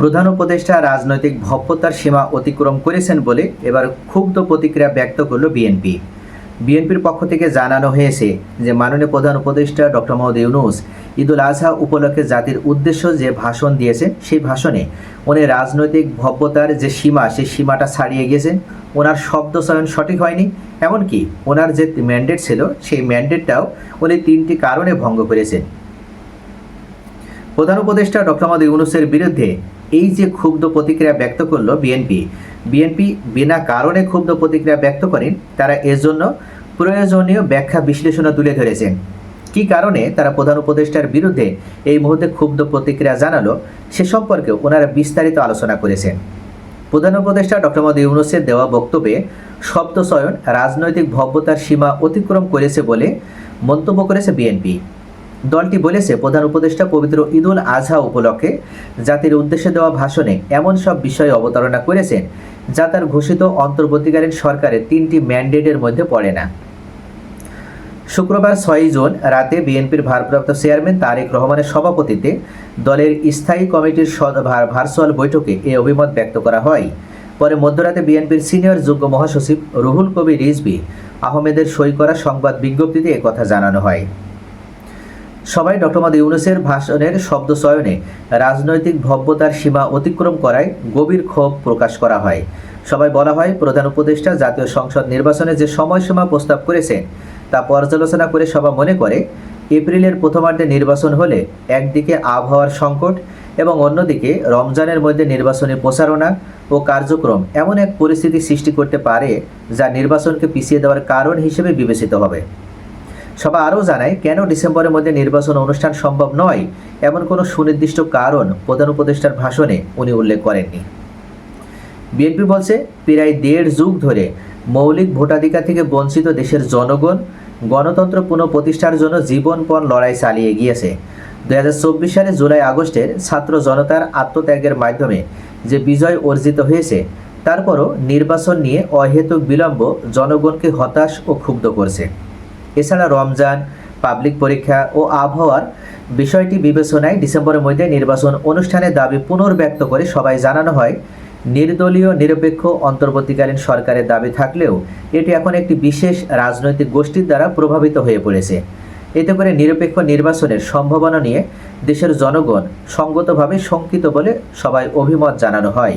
প্রধান উপদেষ্টা রাজনৈতিক ভব্যতার সীমা অতিক্রম করেছেন বলে এবার ক্ষুব্ধ প্রতিক্রিয়া ব্যক্ত করল বিএনপি। বিএনপির পক্ষ থেকে জানানো হয়েছে যে মাননীয় প্রধান উপদেষ্টা ডক্টর মোহাম্মদ ইউনুস ঈদুল আজহা উপলক্ষে জাতির উদ্দেশ্য যে ভাষণ দিয়েছেন সেই ভাষণে উনি রাজনৈতিক ভব্যতার যে সীমা, সেই সীমাটা ছাড়িয়ে গিয়েছেন। ওনার শব্দ চয়ন সঠিক হয়নি, এমনকি ওনার যে ম্যান্ডেট ছিল, সেই ম্যান্ডেটটাও উনি তিনটি কারণে ভঙ্গ করেছেন। প্রধান উপদেষ্টা ডক্টর মোহাম্মদ ইউনুসের বিরুদ্ধে এই যে ক্ষুব্ধ প্রতিক্রিয়া ব্যক্ত করল বিএনপি বিএনপি বিনা কারণে ক্ষুব্ধ প্রতিক্রিয়া ব্যক্ত করেন, তারা এর জন্য প্রয়োজনীয় ব্যাখ্যা বিশ্লেষণও তুলে ধরেছেন। কী কারণে তারা প্রধান উপদেষ্টার বিরুদ্ধে এই মুহূর্তে ক্ষুব্ধ প্রতিক্রিয়া জানালো, সে সম্পর্কে ওনারা বিস্তারিত আলোচনা করেছেন। প্রধান উপদেষ্টা ডক্টর মোহাম্মদ ইউনুসের দেওয়া বক্তব্যে শব্দচয়ন রাজনৈতিক ভব্যতার সীমা অতিক্রম করেছে বলে মন্তব্য করেছে বিএনপি দলটি বলেছে, প্রধান উপদেষ্টা পবিত্র ঈদুল আজহা উপলক্ষে জাতির উদ্দেশ্যে দেওয়া ভাষণে এমন সব বিষয়ে অবতারণা করেছেন যা তার ঘোষিত অন্তর্বর্তীকালীন সরকারের তিনটি ম্যান্ডেটের মধ্যে পড়ে না। শুক্রবার ছয়ই জুন রাতে বিএনপির ভারপ্রাপ্ত চেয়ারম্যান তারেক রহমানের সভাপতিত্বে দলের স্থায়ী কমিটির ভার্চুয়াল বৈঠকে এ অভিমত ব্যক্ত করা হয়। পরে মধ্যরাতে বিএনপির সিনিয়র যুগ্ম মহাসচিব রুহুল কবির রিজভি আহমেদের সই করা সংবাদ বিজ্ঞপ্তিতে কথা জানানো হয়। সবাই ডক্টর মোহাম্মদ ইউনুসের ভাষণের শব্দ চয়নে রাজনৈতিক ভব্যতার সীমা অতিক্রম করায় গভীর ক্ষোভ প্রকাশ করা হয়। সবাই বলা হয়, প্রধান উপদেষ্টা জাতীয় সংসদ নির্বাচনে যে সময়সীমা প্রস্তাব করেছেন, তা পর্যালোচনা করে সভা মনে করে, এপ্রিলের প্রথমার্ধে নির্বাচন হলে একদিকে আবহাওয়ার সংকট এবং অন্যদিকে রমজানের মধ্যে নির্বাচনী প্রচারণা ও কার্যক্রম এমন এক পরিস্থিতি সৃষ্টি করতে পারে যা নির্বাচনকে পিছিয়ে দেওয়ার কারণ হিসেবে বিবেচিত হবে। সভা আরও জানায়, কেন ডিসেম্বরের মধ্যে নির্বাচন অনুষ্ঠান সম্ভব নয়? এমন কোনো সুনির্দিষ্ট কারণ প্রধান উপদেষ্টার ভাষণে উনি উল্লেখ করেননি। বিএনপি বলছে, প্রায় দেড় যুগ ধরে মৌলিক ভোটাধিকার থেকে বঞ্চিত দেশের জনগণ গণতন্ত্র পুনঃপ্রতিষ্ঠার জন্য জীবনপণ লড়াই চালিয়ে গিয়েছে। দুই হাজার চব্বিশ সালে জুলাই আগস্টের ছাত্র জনতার আত্মত্যাগের মাধ্যমে যে বিজয় অর্জিত হয়েছে, তারপরও নির্বাচন নিয়ে অহেতুক বিলম্ব জনগণকে হতাশ ও ক্ষুব্ধ করছে। এছাড়া রমজান পাবলিক পরীক্ষা ও আবহাওয়ার বিষয়টি বিবেচনায় ডিসেম্বরের মধ্যে নির্বাচন অনুষ্ঠানের দাবি পুনর্ব্যক্ত করে সবাই জানানো হয়। নির্দলীয়, নিরপেক্ষ, অন্তর্বর্তীকালীন সরকারের দাবি থাকলেও এটি এখন একটি বিশেষ রাজনৈতিক গোষ্ঠীর দ্বারা প্রভাবিত হয়ে পড়েছে। এতে করে নিরপেক্ষ নির্বাচনের সম্ভাবনা নিয়ে দেশের জনগণ সঙ্গতভাবে শঙ্কিত বলে সবাই অভিমত জানানো হয়।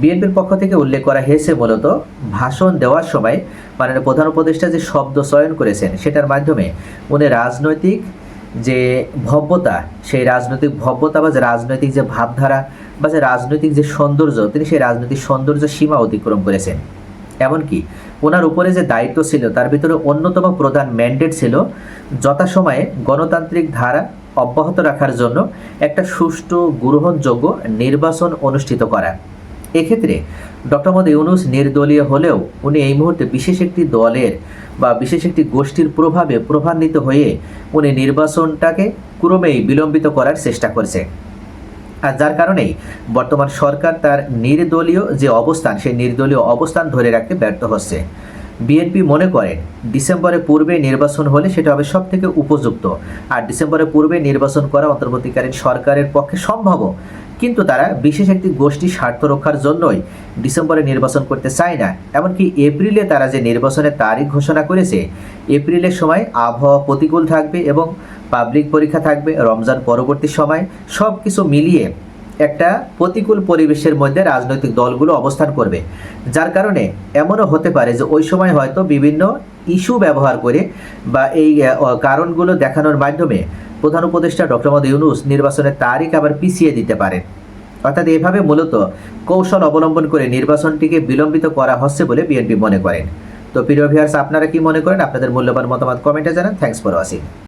বিএনপির পক্ষ থেকে উল্লেখ করা হয়েছে মূলত ভাষণ দেওয়ার সময় মাননীয় প্রধান উপদেষ্টা যে শব্দ চয়ন করেছেন, সেটার মাধ্যমে উনি রাজনৈতিক যে ভব্যতা, সেই রাজনৈতিক ভব্যতা বা যে রাজনৈতিক যে ভাবধারা বা যে রাজনৈতিক যে সৌন্দর্য, তিনি সেই রাজনৈতিক সৌন্দর্য সীমা অতিক্রম করেছেন। এমনকি ওনার উপরে যে দায়িত্ব ছিল, তার ভিতরে অন্যতম প্রধান ম্যান্ডেট ছিল যথাসময়ে গণতান্ত্রিক ধারা অব্যাহত রাখার জন্য একটা সুষ্ঠু, গ্রহণযোগ্য নির্বাচন অনুষ্ঠিত করা। এক্ষেত্রে ডক্টর মোহাম্মদ ইউনুস নির্দলীয় হলেও উনি এই মুহূর্তে বিশেষ একটি দলের বা বিশেষ একটি গোষ্ঠীর প্রভাবে প্রভান্বিত হয়ে উনি নির্বাচনটাকে ক্রমেই বিলম্বিত করার চেষ্টা করছে। আর যার কারণেই বর্তমান সরকার তার নির্দলীয় যে অবস্থান, সেই নির্দলীয় অবস্থান ধরে রাখতে ব্যর্থ হচ্ছে। বিএনপি মনে করেন ডিসেম্বরের পূর্বে নির্বাচন হলে সেটা হবে সব থেকে উপযুক্ত। আর ডিসেম্বরের পূর্বে নির্বাচন করা অন্তর্বর্তীকালীন সরকারের পক্ষে সম্ভব কিন্তু তারা বিশেষ একটি গোষ্ঠী স্বার্থ রক্ষার জন্যই ডিসেম্বরে নির্বাচন করতে চায় না। এমনকি এপ্রিলে তারা যে নির্বাচনের তারিখ ঘোষণা করেছে, এপ্রিলের সময় আবহাওয়া প্রতিকূল থাকবে এবং পাবলিক পরীক্ষা থাকবে, রমজান পরবর্তী সময় সব কিছু মিলিয়ে একটা প্রতিকূল পরিবেশের মধ্যে রাজনৈতিক দলগুলো অবস্থান করবে। যার কারণে এমনও হতে পারে যে ওই সময় হয়তো বিভিন্ন ইস্যু ব্যবহার করে বা এই কারণগুলো দেখানোর মাধ্যমে প্রধান উপদেষ্টা ডক্টর মোহাম্মদ ইউনুস নির্বাচনের তারিখ আবার পিছিয়ে দিতে পারেন। অর্থাৎ এভাবে মূলত কৌশল অবলম্বন করে নির্বাচনটিকে বিলম্বিত করা হচ্ছে বলে বিএনপি মনে করেন। তো প্রিয় ভিউয়ার্স আপনারা কি মনে করেন? আপনাদের মূল্যবান মতামত কমেন্টে জানান। Thanks for watching